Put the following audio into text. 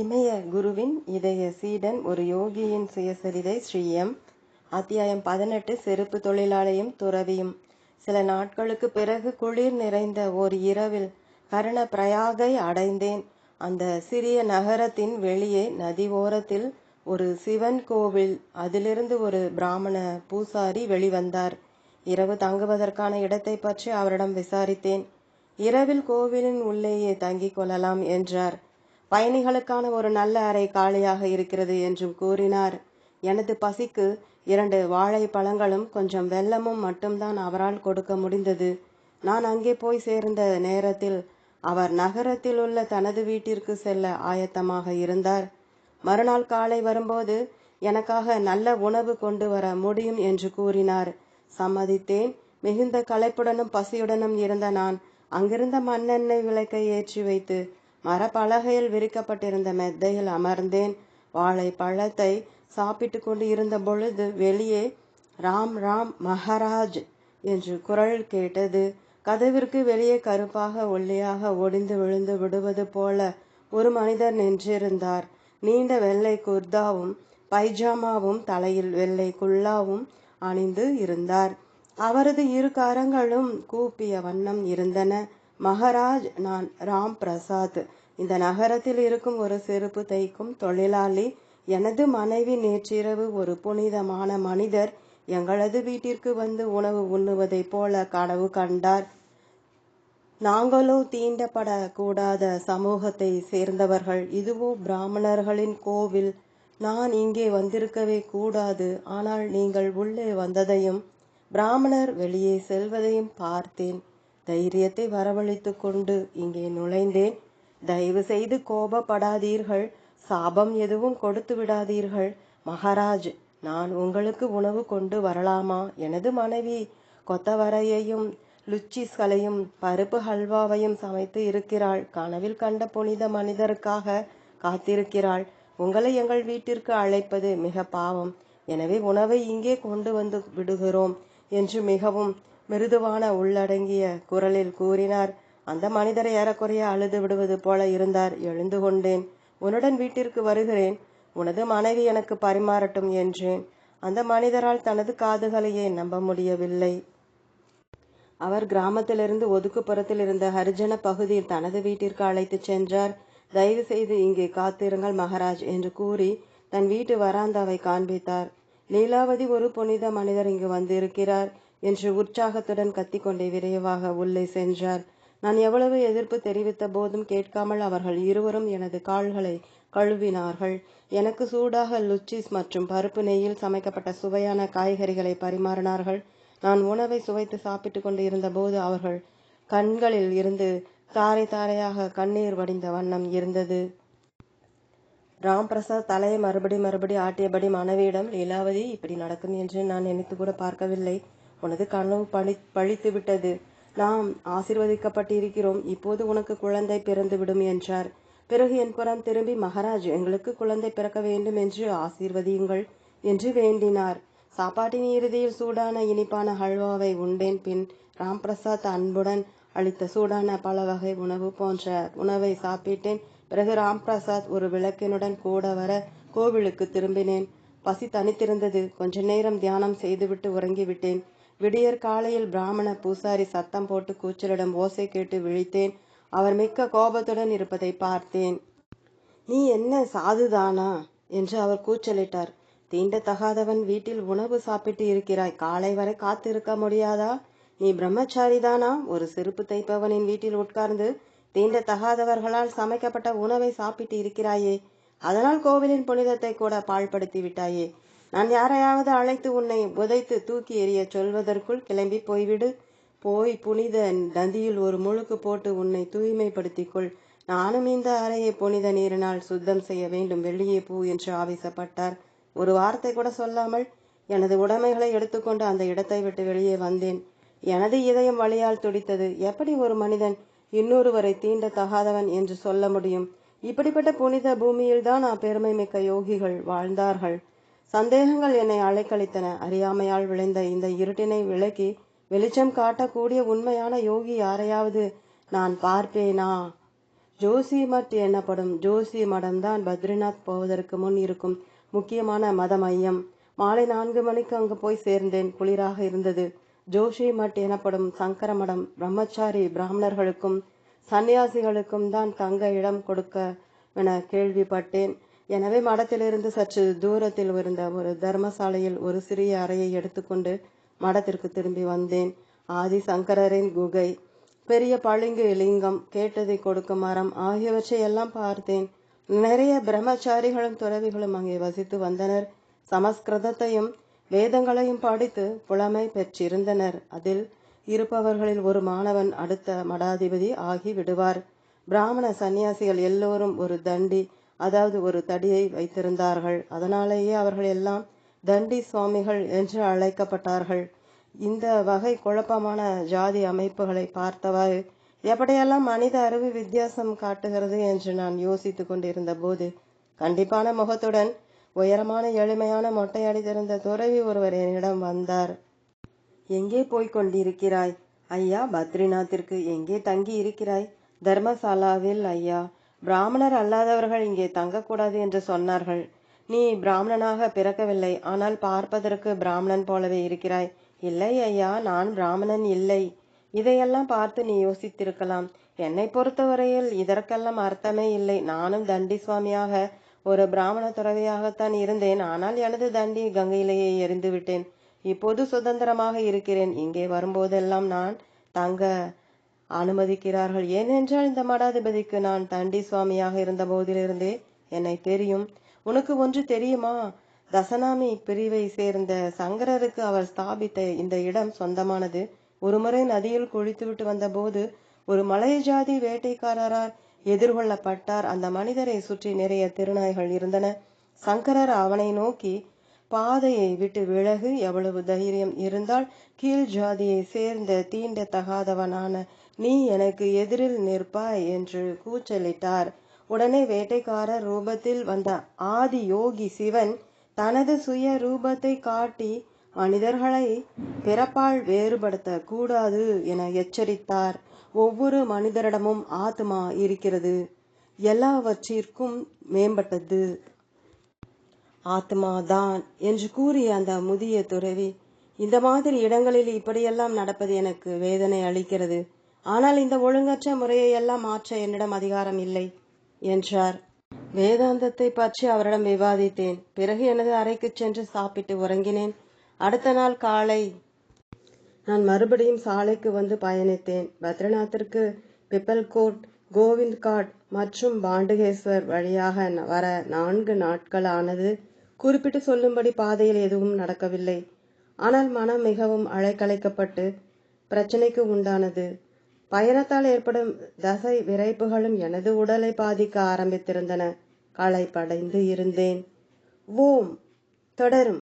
இமய குருவின் இதய சீடன் ஒரு யோகியின் சுயசரிதை ஸ்ரீ எம் அத்தியாயம் பதினெட்டு செருப்பு தொழிலாளியும் துறவியும். சில நாட்களுக்கு பிறகு குளிர் நிறைந்த ஓர் இரவில் கர்ண பிரயாகை அடைந்தேன். அந்த சிறிய நகரத்தின் வெளியே நதி ஓரத்தில் ஒரு சிவன் கோவில் அதிலிருந்து ஒரு பிராமண பூசாரி வெளிவந்தார். இரவு தங்குவதற்கான இடத்தை பற்றி அவரிடம் விசாரித்தேன். இரவில் கோவிலின் உள்ளேயே தங்கிக் கொள்ளலாம் என்றார். பயணிகளுக்கான ஒரு நல்ல அறை காலியாக இருக்கிறது என்றும் கூறினார். எனது பசிக்கு இரண்டு வாழைப்பழங்களும் கொஞ்சம் வெல்லமும் மட்டும்தான் அவரால் கொடுக்க முடிந்தது. நான் அங்கே போய் சேர்ந்த நேரத்தில் அவர் நகரத்தில் உள்ள தனது வீட்டிற்கு செல்ல ஆயத்தமாக இருந்தார். மறுநாள் காலை வரும்போது எனக்காக நல்ல உணவு கொண்டு வர முடியும் என்று கூறினார். சம்மதித்தேன். மிகுந்த களைப்புடனும் பசியுடனும் இருந்த நான் அங்கிருந்த மண்ணெண்ணெய் விளக்கை ஏற்றி வைத்து மரப்பலகையில் விரிக்கப்பட்டிருந்த மெத்தையில் அமர்ந்தேன். வாழை பழத்தை சாப்பிட்டு கொண்டு இருந்த பொழுது வெளியே ராம் ராம் மகாராஜ் என்று குரல் கேட்டது. கதவிற்கு வெளியே கருப்பாக ஒல்லியாக ஒடிந்து விழுந்து விடுவது போல ஒரு மனிதர் நின்றிருந்தார். நீண்ட வெள்ளை குர்தாவும் பைஜாமாவும் தலையில் வெள்ளை குல்லாவும் அணிந்து இருந்தார். அவரது இரு கரங்களும் கூப்பிய வண்ணம் இருந்தன. மகராஜ் நான் ராம் பிரசாத் இந்த நகரத்தில் இருக்கும் ஒரு செருப்பு தைக்கும் தொழிலாளி எனது மனைவி நேற்றிரவு ஒரு புனிதமான மனிதர் எங்களது வீட்டிற்கு வந்து உணவு உண்ணுவதைப் போல கனவு கண்டார். நாங்களோ தீண்டப்படக்கூடாத சமூகத்தை சேர்ந்தவர்கள். இதுவோ பிராமணர்களின் கோவில். நான் இங்கே வந்திருக்கவே கூடாது. ஆனால் நீங்கள் உள்ளே வந்ததையும் பிராமணர் வெளியே செல்வதையும் பார்த்தேன். தைரியத்தை வரவழைத்து கொண்டு இங்கே நுழைந்தேன். தயவு செய்து கோபப்படாதீர்கள். சாபம் எதுவும் கொடுத்து விடாதீர்கள். மகாராஜ் நான் உங்களுக்கு உணவு கொண்டு வரலாமா? எனது மனைவி கொத்தவரையையும் லுச்சிஸ்களையும் பருப்பு ஹல்வாவையும் சமைத்து இருக்கிறாள். கனவில் கண்ட புனித மனிதருக்காக காத்திருக்கிறாள். உங்களை எங்கள் வீட்டிற்கு அழைப்பது மிக பாவம். எனவே உணவை இங்கே கொண்டு வந்து விடுகிறோம் என்று மிகவும் மிருதுவான உள்ளடங்கிய குரலில் கூறினார் அந்த மனிதரை ஏறக்குறைய அழுது விடுவது போல இருந்தார் எழுந்து கொண்டேன். உன்னுடன் வீட்டிற்கு வருகிறேன். உனது மனைவி எனக்கு பரிமாறட்டும் என்றேன். அந்த மனிதரால் தனது காதுகளையே நம்ப முடியவில்லை அவர் கிராமத்திலிருந்து ஒதுக்குப்புறத்தில் இருந்த ஹரிஜன பகுதியில் தனது வீட்டிற்கு அழைத்துச் சென்றார். தயவு செய்து இங்கே காத்திருங்கள் மகாராஜ் என்று கூறி தன் வீட்டு வராந்தாவை காண்பித்தார். லீலாவதி ஒரு புனித மனிதர் இங்கு வந்திருக்கிறார். என்று உற்சாகத்துடன் கத்திக்கொண்டே விரைவாக உள்ளே சென்றார். நான் எவ்வளவு எதிர்ப்பு தெரிவித்த போதும் கேட்காமல் அவர்கள் இருவரும் எனது கால்களை கழுவினார்கள். எனக்கு சூடாக லுச்சிஸ் மற்றும் பருப்பு நெய்யில் சமைக்கப்பட்ட சுவையான காய்கறிகளை பரிமாறினார்கள். நான் உணவை சுவைத்து சாப்பிட்டு கொண்டு இருந்தபோது அவர்கள் கண்களில் இருந்து தாரை தாரையாக கண்ணீர் வடிந்த வண்ணம் இருந்தது. ராம் பிரசாத் தலையை மறுபடி மறுபடி ஆட்டியபடி மனைவியிடம் லீலாவதி இப்படி நடக்கும் என்று நான் நினைத்து கூட பார்க்கவில்லை. உனது கனவு பழி பழித்து விட்டது. நாம் ஆசிர்வதிக்கப்பட்டிருக்கிறோம். இப்போது உனக்கு குழந்தை பிறந்து விடும் என்றார். பிறகு என் புறம் திரும்பி மகாராஜ் எங்களுக்கு குழந்தை பிறக்க வேண்டும் என்று ஆசீர்வதியுங்கள் என்று வேண்டினார். சாப்பாட்டின் இறுதியில் சூடான இனிப்பான ஹல்வாவை உண்டேன். பின் ராம் பிரசாத் அன்புடன் அளித்த சூடான பல வகை உணவு போன்ற உணவை சாப்பிட்டேன். பிறகு ராம் பிரசாத் ஒரு விளக்கினுடன் கூட வர கோவிலுக்கு திரும்பினேன். பசி தனித்திருந்தது கொஞ்ச நேரம் தியானம் செய்துவிட்டு உறங்கிவிட்டேன். விடியற் காலையில் பிராமண பூசாரி சத்தம் போட்டு கூச்சலிடம் ஓசை கேட்டு விழித்தேன். அவர் மிக்க கோபத்துடன் இருப்பதை பார்த்தேன். நீ என்ன சாதுதானா? என்று அவர் கூச்சலிட்டார். தீண்டத்தகாதவன் வீட்டில் உணவு சாப்பிட்டு இருக்கிறாய். காலை வரை காத்திருக்க முடியாதா? நீ பிரம்மச்சாரிதானா? ஒரு செருப்பு தைப்பவனின் வீட்டில் உட்கார்ந்து தீண்டத்தகாதவர்களால் சமைக்கப்பட்ட உணவை சாப்பிட்டு இருக்கிறாயே. அதனால் கோவிலின் புனிதத்தை கூட பாழ்படுத்தி விட்டாயே. நான் யாரையாவது அழைத்து உன்னை உதைத்து தூக்கி எறிய சொல்வதற்குள் கிளம்பி போய்விடு. போய் புனித நதியில் ஒரு முழுக்கு போட்டு உன்னை தூய்மைப்படுத்திக்கொள். நானும் இந்த அறையை புனித நீரினால் சுத்தம் செய்ய வேண்டும். வெளியே பூ என்று ஆவேசப்பட்டார். ஒரு வார்த்தை கூட சொல்லாமல் எனது உடைமைகளை எடுத்துக்கொண்டு அந்த இடத்தை விட்டு வெளியே வந்தேன். எனது இதயம் வழியால் துடித்தது. எப்படி ஒரு மனிதன் இன்னொருவரை தீண்ட தகாதவன் என்று சொல்ல முடியும்? இப்படிப்பட்ட புனித பூமியில்தான் பெருமை மிக்க யோகிகள் வாழ்ந்தார்கள். சந்தேகங்கள் என்னை அலைக்கழித்தன. அறியாமையால் விளைந்த இந்த இருட்டினை விளக்கி வெளிச்சம் காட்டக்கூடிய உண்மையான யோகி யாரையாவது நான் பார்ப்பேனா? ஜோசி மட் எனப்படும் ஜோசி மடம்தான் பத்ரிநாத் போவதற்கு முன் இருக்கும் முக்கியமான மத மையம். மாலை நான்கு மணிக்கு அங்கு போய் சேர்ந்தேன். குளிராக இருந்தது. ஜோஷி மட் எனப்படும் சங்கர மடம் பிரம்மச்சாரி பிராமணர்களுக்கும் சன்னியாசிகளுக்கும் தான் தங்க இடம் கொடுக்க என கேள்விப்பட்டேன். எனவே மடத்திலிருந்து சற்று தூரத்தில் இருந்த ஒரு தர்மசாலையில் ஒரு சிறிய அறையை எடுத்துக்கொண்டு மடத்திற்கு திரும்பி வந்தேன். ஆதி சங்கரரின் குகை. பெரிய பளிங்கு லிங்கம் கேட்டதை கொடுக்கும் மரம் ஆகியவற்றை எல்லாம் பார்த்தேன். நிறைய பிரம்மச்சாரிகளும் துறவிகளும் அங்கே வசித்து வந்தனர். சமஸ்கிருதத்தையும் வேதங்களையும் படித்து புலமை பெற்றிருந்தனர். அதில் இருப்பவர்களில் ஒரு மாணவன் அடுத்த மடாதிபதி ஆகி விடுவார். பிராமண சந்நியாசிகள் எல்லோரும் ஒரு தண்டி அதாவது ஒரு தடியை வைத்திருந்தார்கள். அதனாலேயே அவர்கள் எல்லாம் தண்டி சுவாமிகள் என்று அழைக்கப்பட்டார்கள். இந்த வகை குழப்பமான ஜாதி அமைப்புகளை பார்த்தவாறு எப்படியெல்லாம் மனித அறிவு வித்தியாசம் காட்டுகிறது என்று நான் யோசித்து கொண்டிருந்த போது கண்டிப்பான முகத்துடன் உயரமான எளிமையான மொட்டையடித்திருந்த துறவி ஒருவர் என்னிடம் வந்தார். எங்கே போய்க் கொண்டிருக்கிறாய்? ஐயா பத்ரிநாத்திற்கு எங்கே தங்கி இருக்கிறாய் தர்மசாலாவில் ஐயா. பிராமணர் அல்லாதவர்கள் இங்கே தங்கக்கூடாது என்று சொன்னார்கள். நீ பிராமணனாக பிறக்கவில்லை. ஆனால் பார்ப்பதற்கு பிராமணன் போலவே இருக்கிறாய். இல்லை ஐயா நான் பிராமணன் இல்லை. இதையெல்லாம் பார்த்து நீ யோசித்திருக்கலாம். என்னை பொறுத்தவரையில் இதற்கெல்லாம் அர்த்தமே இல்லை. நானும் தண்டி சுவாமியாக ஒரு பிராமண துறவியாகத்தான் இருந்தேன். ஆனால் எனது தண்டி கங்கையிலேயே எரிந்து விட்டேன் இப்போது சுதந்திரமாக இருக்கிறேன். இங்கே வரும்போதெல்லாம் நான் தங்க அனுமதிக்கிறார்கள். ஏனென்றால் இந்த மடாதிபதிக்கு நான் தண்டி சுவாமியாக இருந்த போதிலிருந்தே என்னை தெரியும். உனக்கு ஒன்று தெரியுமா? தசனாமி பிரிவை சேர்ந்த சங்கரருக்கு அவர் ஸ்தாபித்த இந்த இடம் சொந்தமானது. ஒருமுறை நதியில் குளித்துவிட்டு வந்தபோது ஒரு மலைய ஜாதி வேட்டைக்காரரால் எதிர்கொள்ளப்பட்டார். அந்த மனிதரை சுற்றி நிறைய திருநாய்கள் இருந்தன. சங்கரர் அவனை நோக்கி பாதையை விட்டு விலகு. எவ்வளவு தைரியம் இருந்தால் கீழ் ஜாதியை சேர்ந்த தீண்ட தகாதவனான நீ எனக்கு எதிரில் நிற்பாய் என்று கூச்சலிட்டார். உடனே வேட்டைக்காரர் ரூபத்தில் வந்த ஆதி யோகி சிவன் தனது சுய ரூபத்தை காட்டி மனிதர்களை பிறப்பால் வேறுபடுத்த கூடாது என எச்சரித்தார். ஒவ்வொரு மனிதரிடமும் ஆத்மா இருக்கிறது. எல்லாவற்றிற்கும் மேம்பட்டது. ஆத்மாதான் என்று கூறிய அந்த முதிய துறவி இந்த மாதிரி இடங்களில் இப்படியெல்லாம் நடப்பது எனக்கு வேதனை அளிக்கிறது. ஆனால் இந்த ஒழுங்கற்ற முறையை எல்லாம் மாற்ற என்னிடம் அதிகாரம் இல்லை என்றார். வேதாந்தத்தை பற்றி அவரிடம் விவாதித்தேன். பிறகு எனது அறைக்கு சென்று சாப்பிட்டு உறங்கினேன். அடுத்த நாள் காலை நான் மறுபடியும் சாலைக்கு வந்து பயணித்தேன். பத்ரிநாத்திற்கு பிப்பல்கோட் கோவிந்த்காட் மற்றும் பாண்டகேஸ்வர் வழியாக வர நான்கு நாட்கள் ஆனது குறிப்பிட்டு சொல்லும்படி பாதையில் எதுவும் நடக்கவில்லை. ஆனால் மனம் மிகவும் அலைக்கழைக்கப்பட்டு பிரச்சனைக்கு உண்டானது. பயணத்தால் ஏற்படும் தசை விரைப்புகளும் எனது உடலை பாதிக்க ஆரம்பித்திருந்தன. களைப்படைந்து இருந்தேன். ஓம். தொடரும்.